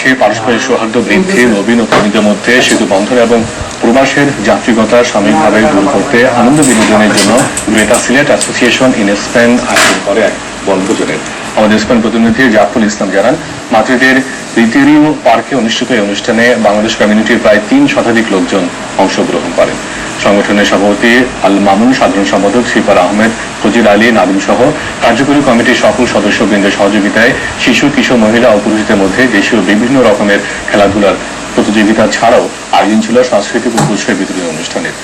পাশাপাশি পারস্পরিক সৌহার্দ্য বৃদ্ধি নবীন ও তরুণীদের মধ্যে সেতু বন্ধন এবং প্রবাসের যাত্রিকতা সাময়িকভাবে দূর করতে আনন্দ বিনোদনের জন্য greater Sylhet association in Spain আয়োজন করে এক বনভোজনের আমাদের স্পেন প্রতিনিধি জাফর ইসলাম জানান মাদ্রিদের রিতেরিনো পার্কে অনুষ্ঠিত এই অনুষ্ঠানে বাংলাদেশ কমিউনিটির প্রায় তিন শতাধিক লোকজন অংশগ্রহণ করেন। সংগঠনের সভাপতি আল মামুন, সাধারণ সম্পাদক সিফার আহমেদ ফজির আলী নাদিম সহ কার্যকরী কমিটির সকল সদস্যবৃন্দের সহযোগিতায় শিশু, কিশোর, মহিলা ও পুরুষদের মধ্যে দেশীয় বিভিন্ন রকমের খেলাধুলার প্রতিযোগিতা ছাড়াও আয়োজন ছিল সাংস্কৃতিক ও পুরস্কার বিতরণী অনুষ্ঠানের।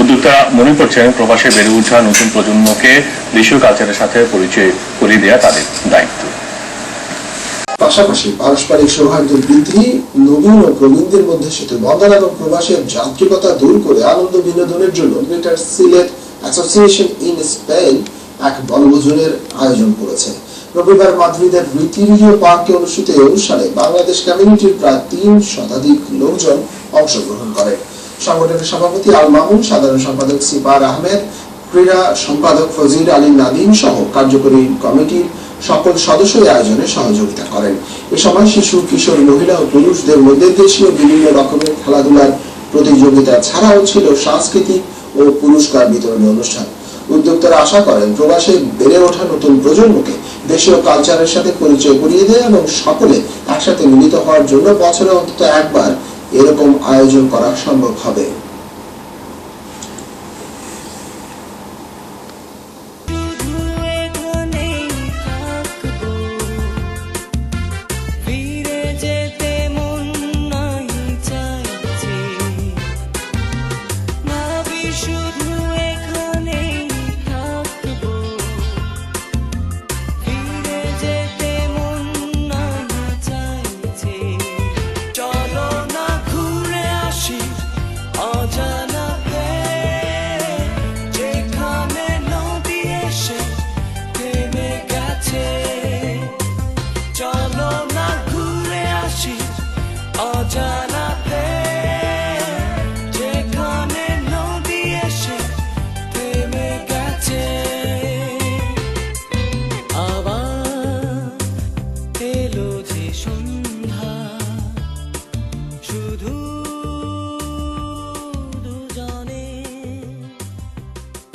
উদ্যোক্তারা মনে করছেন প্রবাসে বেড়ে ওঠা নতুন প্রজন্মকে দেশীয় কালচারের সাথে পরিচয় করিয়ে দেওয়া তাদের দায়িত্ব। পাশাপাশি পারস্পরিক সৌহার্দ্য বৃদ্ধি, নবীন ও প্রবীণদের মধ্যে সেতু বন্ধন এবং প্রবাসের যান্ত্রিকতা দূর করে আনন্দ বিনোদনের জন্য greater Sylhet association in Spain এক বনভোজনের আয়োজন করেছে। রবিবার মাদ্রিদের রিতিরিও পার্কে অনুষ্ঠিত এই অনুষ্ঠানে বাংলাদেশ কমিউনিটির প্রায় তিন শতাধিক লোকজন অংশগ্রহণ করে। সংগঠনের সভাপতি আল মামুন, সাধারণ সম্পাদক সিপার আহমেদ, ক্রীড়া সম্পাদক ফজির আলী নাদিম সহ কার্যকরী কমিটির সকল সদস্যই আয়োজনে সহযোগিতা করেন। এ সময় শিশু, কিশোর, মহিলা ও পুরুষদের মধ্যে দেশীয় বিভিন্ন রকমের খেলাধুলার প্রতিযোগিতা ছাড়াও ছিল সাংস্কৃতিক ও পুরস্কার বিতরণী অনুষ্ঠান। উদ্যোক্তারা আশা করেন, প্রবাসে বেড়ে ওঠা নতুন প্রজন্মকে দেশীয় কালচারের সাথে পরিচয় করিয়ে দেয় এবং সকলে একসাথে মিলিত হওয়ার জন্য বছরে অন্তত একবার এরকম আয়োজন করা সম্ভব হবে।